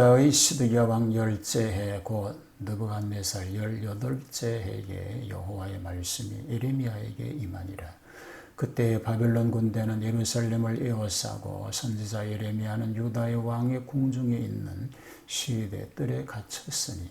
유다의 시드기야 왕 열째 해 곧 느부갓네살 열여덟째 해에 여호와의 말씀이 에레미야에게 임하니라. 그때 바벨론 군대는 예루살렘을 에워싸고 선지자 예레미야는 유다의 왕의 궁중에 있는 시위대 뜰에 갇혔으니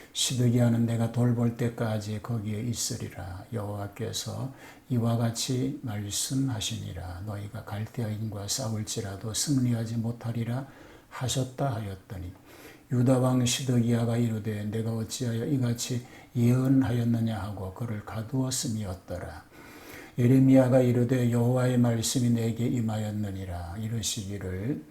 시드기야는 내가 돌볼 때까지 거기에 있으리라. 여호와께서 이와 같이 말씀하시니라. 너희가 갈대아인과 싸울지라도 승리하지 못하리라 하셨다 하였더니 유다 왕 시드기야가 이르되 내가 어찌하여 이같이 예언하였느냐 하고 그를 가두었음이었더라. 예레미야가 이르되 여호와의 말씀이 내게 임하였느니라. 이르시기를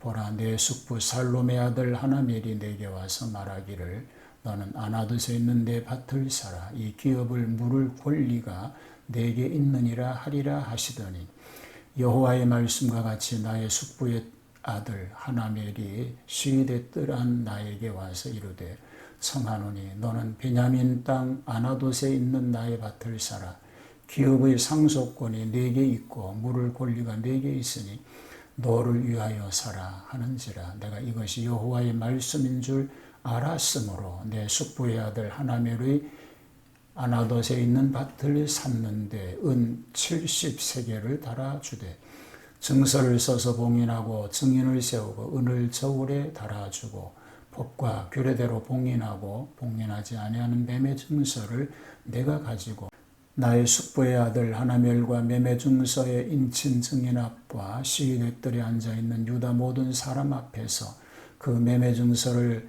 보라 내 숙부 살롬의 아들 하나멜이 내게 와서 말하기를 너는 아나드에 있는 내 밭을 사라. 이 기업을 물을 권리가 내게 있느니라 하리라 하시더니 여호와의 말씀과 같이 나의 숙부의 아들 하나멜이 시위대 뜰안 나에게 와서 이르되 청하노니 너는 베냐민 땅 아나돗에 있는 나의 밭을 사라. 기업의 상속권이 내게 있고 물을 권리가 내게 있으니 너를 위하여 사라 하는지라. 내가 이것이 여호와의 말씀인 줄 알았으므로 내 숙부의 아들 하나멜의 아나돗에 있는 밭을 샀는데 은 70세계를 달아주되 증서를 써서 봉인하고 증인을 세우고 은을 저울에 달아주고 법과 규례대로 봉인하고 봉인하지 아니하는 매매 증서를 내가 가지고 나의 숙부의 아들 하나멜과 매매 증서의 인친 증인 앞과 시위대들이 앉아 있는 유다 모든 사람 앞에서 그 매매 증서를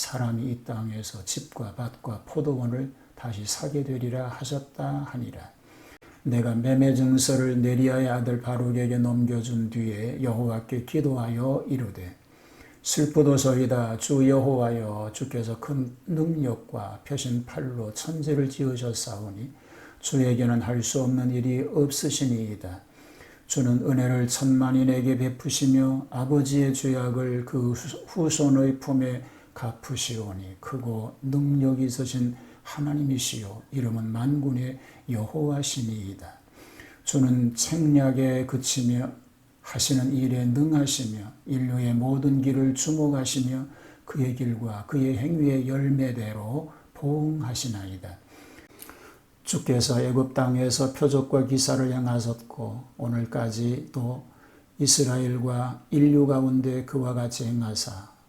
사람이 이 땅에서 집과 밭과 포도원을 다시 사게 되리라 하셨다 하니라. 내가 매매 증서를 네리아의 아들 바룩에게 넘겨준 뒤에 여호와께 기도하여 이르되 슬프도소이다 주 여호와여 주께서 큰 능력과 표신 팔로 천지를 지으셨사오니 주에게는 할 수 없는 일이 없으시니이다. 주는 은혜를 천만인에게 베푸시며 아버지의 죄악을 그 후손의 품에 갚으시오니 크고 능력 있으신 하나님이시요 이름은 만군의 여호와시니이다. 주는 책략에 그치며 하시는 일에 능하시며 인류의 모든 길을 주목하시며 그의 길과 그의 행위의 열매대로 보응하시나이다. 주께서 애굽 땅에서 표적과 기사를 행하셨고 오늘까지 또 이스라엘과 인류 가운데 그와 같이 행하사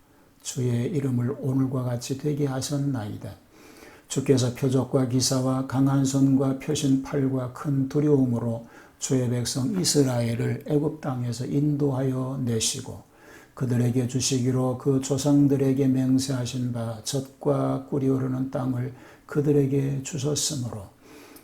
주의 이름을 오늘과 같이 되게 하셨나이다. 주께서 표적과 기사와 강한 손과 표신 팔과 큰 두려움으로 주의 백성 이스라엘을 애굽 땅에서 인도하여 내시고 그들에게 주시기로 그 조상들에게 맹세하신 바 젖과 꿀이 흐르는 땅을 그들에게 주셨으므로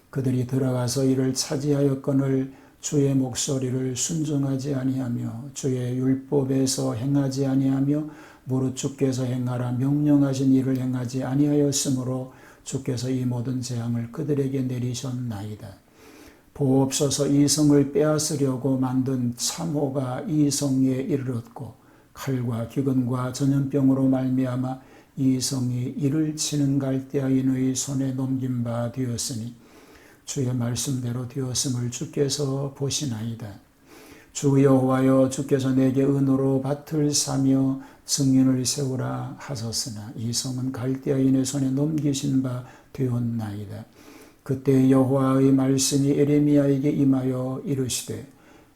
그들이 들어가서 이를 차지하였거늘 주의 목소리를 순종하지 아니하며 주의 율법에서 행하지 아니하며 무릇 주께서 행하라 명령하신 일을 행하지 아니하였으므로 주께서 이 모든 재앙을 그들에게 내리셨나이다. 보옵소서 이 성을 빼앗으려고 만든 참호가 이 성에 이르렀고 칼과 기근과 전염병으로 말미암아 이 성이 이를 치는 갈대아인의 손에 넘긴 바 되었으니 주의 말씀대로 되었음을 주께서 보시나이다. 주 여호와여 주께서 내게 은으로 밭을 사며 증인을 세우라 하셨으나 이 성은 갈대아인의 손에 넘기신 바 되었나이다. 그때 여호와의 말씀이 에레미야에게 임하여 이르시되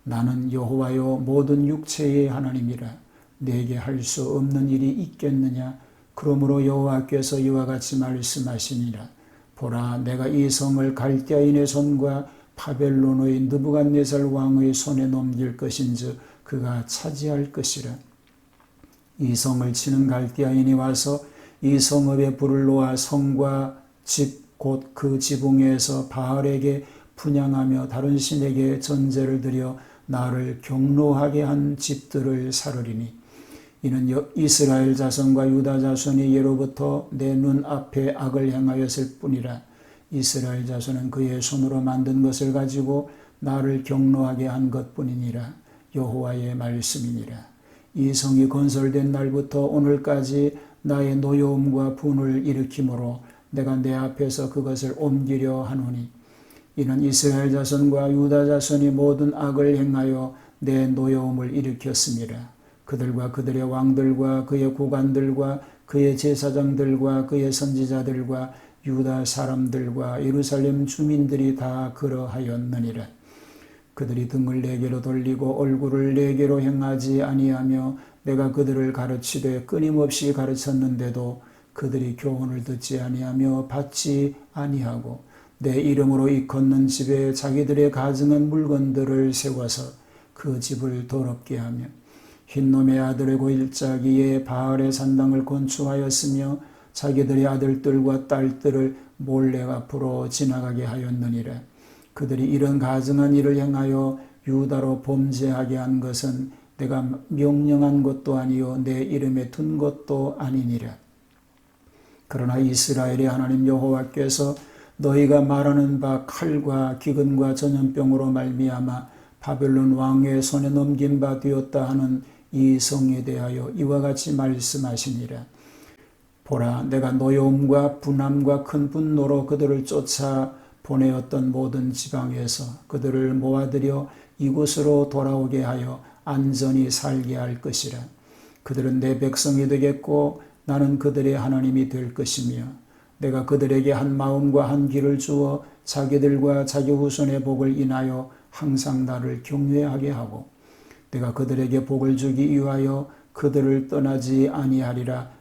나는 여호와여 모든 육체의 하나님이라. 내게 할 수 없는 일이 있겠느냐? 그러므로 여호와께서 이와 같이 말씀하시니라. 보라 내가 이 성을 갈대아인의 손과 바벨론의 느부갓네살 왕의 손에 넘길 것인즉 그가 차지할 것이라. 이 성을 치는 갈대아인이 와서 이 성읍에 불을 놓아 성과 집 곧 그 지붕에서 바알에게 분양하며 다른 신에게 전제를 드려 나를 경로하게 한 집들을 사르리니 이는 이스라엘 자손과 유다 자손이 예로부터 내 눈 앞에 악을 행하였을 뿐이라 이스라엘 자손은 그의 손으로 만든 것을 가지고 나를 경로하게 한 것뿐이니라 여호와의 말씀이니라 이 성이 건설된 날부터 오늘까지 나의 노여움과 분을 일으키므로 내가 내 앞에서 그것을 옮기려 하노니 이는 이스라엘 자손과 유다 자손이 모든 악을 행하여 내 노여움을 일으켰습니다. 그들과 그들의 왕들과 그의 구관들과 그의 제사장들과 그의 선지자들과 유다 사람들과 예루살렘 주민들이 다 그러하였느니라. 그들이 등을 내게로 돌리고 얼굴을 내게로 행하지 아니하며 내가 그들을 가르치되 끊임없이 가르쳤는데도 그들이 교훈을 듣지 아니하며 받지 아니하고 내 이름으로 이걷는 집에 자기들의 가증한 물건들을 세워서 그 집을 더럽게 하며 흰놈의 아들의 고일자기에 바알의 산당을 건축하였으며 자기들의 아들들과 딸들을 몰래 앞으로 지나가게 하였느니라. 그들이 이런 가증한 일을 행하여 유다로 범죄하게 한 것은 내가 명령한 것도 아니요 내 이름에 둔 것도 아니니라. 그러나 이스라엘의 하나님 여호와께서 너희가 말하는 바 칼과 기근과 전염병으로 말미암아 바벨론 왕의 손에 넘긴 바 되었다 하는 이 성에 대하여 이와 같이 말씀하시니라. 보라, 내가 노여움과 분함과 큰 분노로 그들을 쫓아 보내었던 모든 지방에서 그들을 모아들여 이곳으로 돌아오게 하여 안전히 살게 할 것이라. 그들은 내 백성이 되겠고 나는 그들의 하나님이 될 것이며 내가 그들에게 한 마음과 한 길을 주어 자기들과 자기 후손의 복을 인하여 항상 나를 경외하게 하고 내가 그들에게 복을 주기 위하여 그들을 떠나지 아니하리라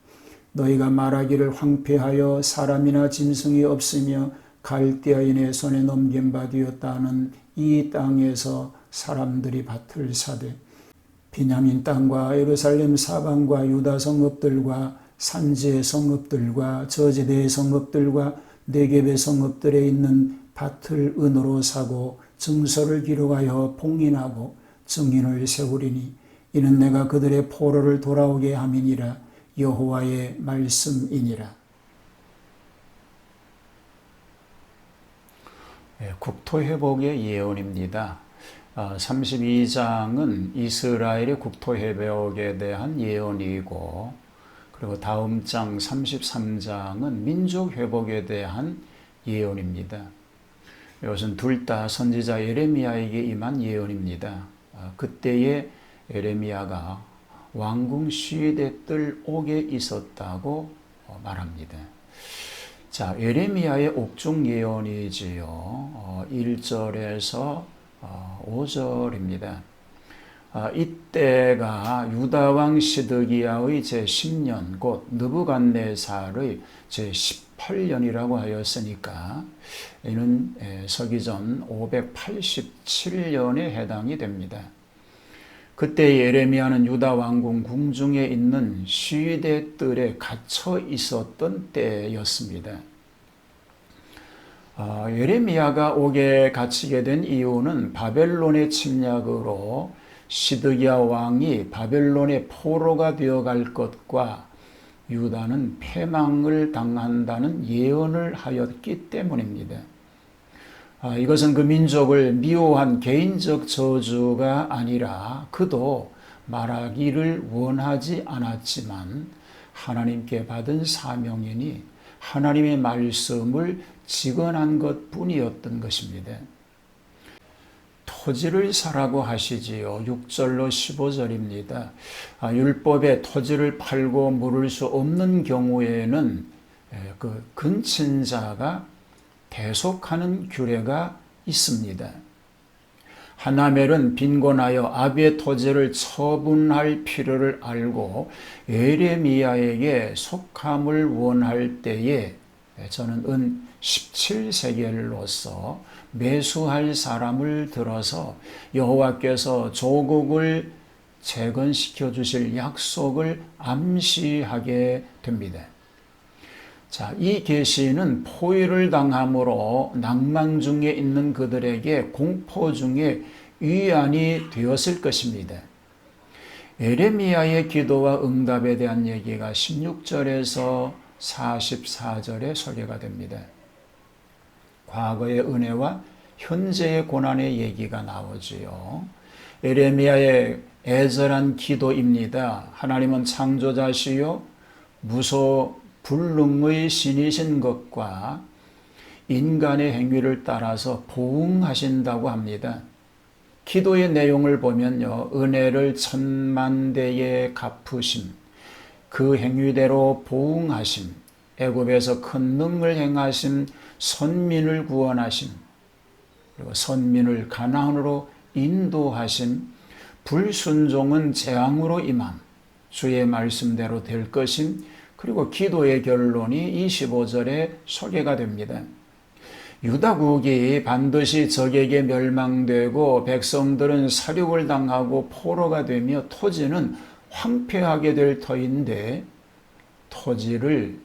너희가 말하기를 황폐하여 사람이나 짐승이 없으며 갈대아인의 손에 넘긴 바 되었다는 이 땅에서 사람들이 밭을 사되 비냐민 땅과 예루살렘 사방과 유다 성읍들과 산지의 성읍들과 저지대의 성읍들과 네겝의 성읍들에 있는 밭을 은으로 사고 증서를 기록하여 봉인하고 증인을 세우리니 이는 내가 그들의 포로를 돌아오게 함이니라 여호와의 말씀이니라. 예, 국토 회복의 예언입니다. 32장은 아, 이스라엘의 국토 회복에 대한 예언이고 그리고 다음 장 33장은 민족 회복에 대한 예언입니다. 이것은 둘 다 선지자 예레미야에게 임한 예언입니다. 아, 그때에 예레미야가 왕궁 시대 뜰 옥에 있었다고 어, 말합니다. 자, 예레미야의 옥중 예언이지요. 1절에서 어, 5절입니다. 어, 아, 이때가 유다왕 시드기야의 제10년 곧 느부갓네살의 제18년이라고 하였으니까 이는 서기전 587년에 해당이 됩니다. 그때 예레미야는 유다 왕궁 궁중에 있는 시대 뜰에 갇혀 있었던 때였습니다. 어, 예레미야가 옥에 갇히게 된 이유는 바벨론의 침략으로 시드기야 왕이 바벨론의 포로가 되어갈 것과 유다는 패망을 당한다는 예언을 하였기 때문입니다. 아, 이것은 그 민족을 미워한 개인적 저주가 아니라 그도 말하기를 원하지 않았지만 하나님께 받은 사명이니 하나님의 말씀을 직언한 것 뿐이었던 것입니다. 토지를 사라고 하시지요. 6절로 15절입니다. 아, 율법에 토지를 팔고 물을 수 없는 경우에는 에, 그 근친자가 대속하는 규례가 있습니다. 하나멜은 빈곤하여 아비의 토지를 처분할 필요를 알고 에레미야에게 속함을 원할 때에 저는 은 17세겔로서 매수할 사람을 들어서 여호와께서 조국을 재건시켜 주실 약속을 암시하게 됩니다. 자, 이 계시는 포위를 당함으로 낭망 중에 있는 그들에게 공포 중에 위안이 되었을 것입니다. 에레미야의 기도와 응답에 대한 얘기가 16절에서 44절에 소개가 됩니다. 과거의 은혜와 현재의 고난의 얘기가 나오지요. 에레미야의 애절한 기도입니다. 하나님은 창조자시요 무소 불능의 신이신 것과 인간의 행위를 따라서 보응하신다고 합니다. 기도의 내용을 보면요. 은혜를 천만 대에 갚으심, 그 행위대로 보응하심, 애굽에서 큰 능을 행하심, 선민을 구원하심, 그리고 선민을 가나안으로 인도하심, 불순종은 재앙으로 임함, 주의 말씀대로 될 것임, 그리고 기도의 결론이 25절에 소개가 됩니다. 유다국이 반드시 적에게 멸망되고 백성들은 사륙을 당하고 포로가 되며 토지는 황폐하게 될 터인데 토지를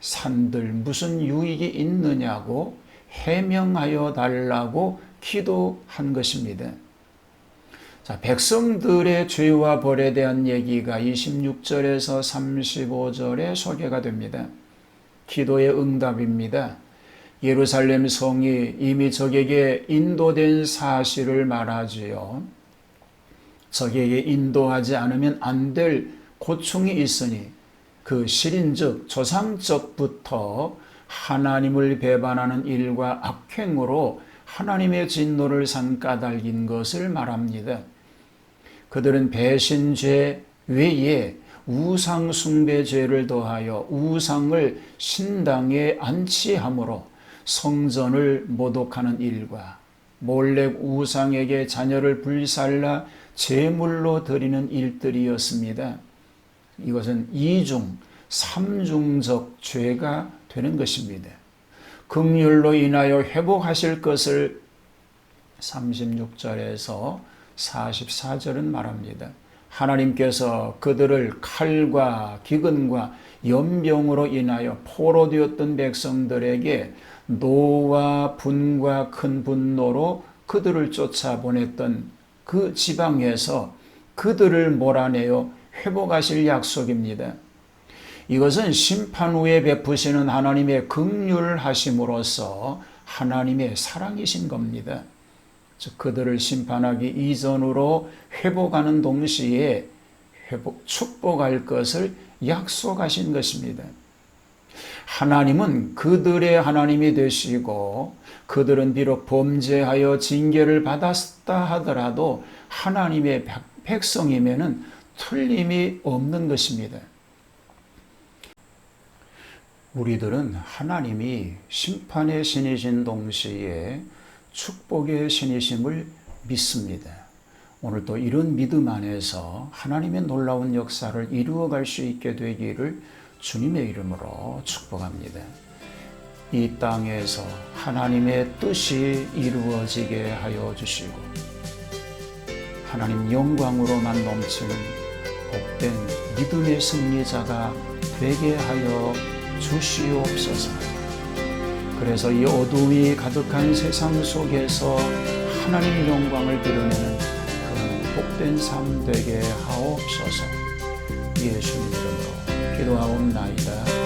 산들 무슨 유익이 있느냐고 해명하여 달라고 기도한 것입니다. 자, 백성들의 죄와 벌에 대한 얘기가 26절에서 35절에 소개가 됩니다. 기도의 응답입니다. 예루살렘 성이 이미 적에게 인도된 사실을 말하지요. 적에게 인도하지 않으면 안 될 고충이 있으니 그 실인적 조상적부터 하나님을 배반하는 일과 악행으로 하나님의 진노를 산 까닭인 것을 말합니다. 그들은 배신죄 외에 우상 숭배죄를 더하여 우상을 신당에 안치함으로 성전을 모독하는 일과 몰래 우상에게 자녀를 불살라 제물로 드리는 일들이었습니다. 이것은 이중, 삼중적 죄가 되는 것입니다. 긍휼로 인하여 회복하실 것을 36절에서 44절은 말합니다. 하나님께서 그들을 칼과 기근과 연병으로 인하여 포로되었던 백성들에게 노와 분과 큰 분노로 그들을 쫓아보냈던 그 지방에서 그들을 몰아내어 회복하실 약속입니다. 이것은 심판 후에 베푸시는 하나님의 극률하심으로써 하나님의 사랑이신 겁니다. 즉 그들을 심판하기 이전으로 회복하는 동시에 회복 축복할 것을 약속하신 것입니다. 하나님은 그들의 하나님이 되시고 그들은 비록 범죄하여 징계를 받았다 하더라도 하나님의 백성이면은 틀림이 없는 것입니다. 우리들은 하나님이 심판의 신이신 동시에 축복의 신이심을 믿습니다. 오늘도 이런 믿음 안에서 하나님의 놀라운 역사를 이루어갈 수 있게 되기를 주님의 이름으로 축복합니다. 이 땅에서 하나님의 뜻이 이루어지게 하여 주시고 하나님 영광으로만 넘치는 복된 믿음의 승리자가 되게 하여 주시옵소서. 그래서 이 어둠이 가득한 세상 속에서 하나님 영광을 드러내는 그 복된 삶 되게 하옵소서. 예수님 이름으로 기도하옵나이다.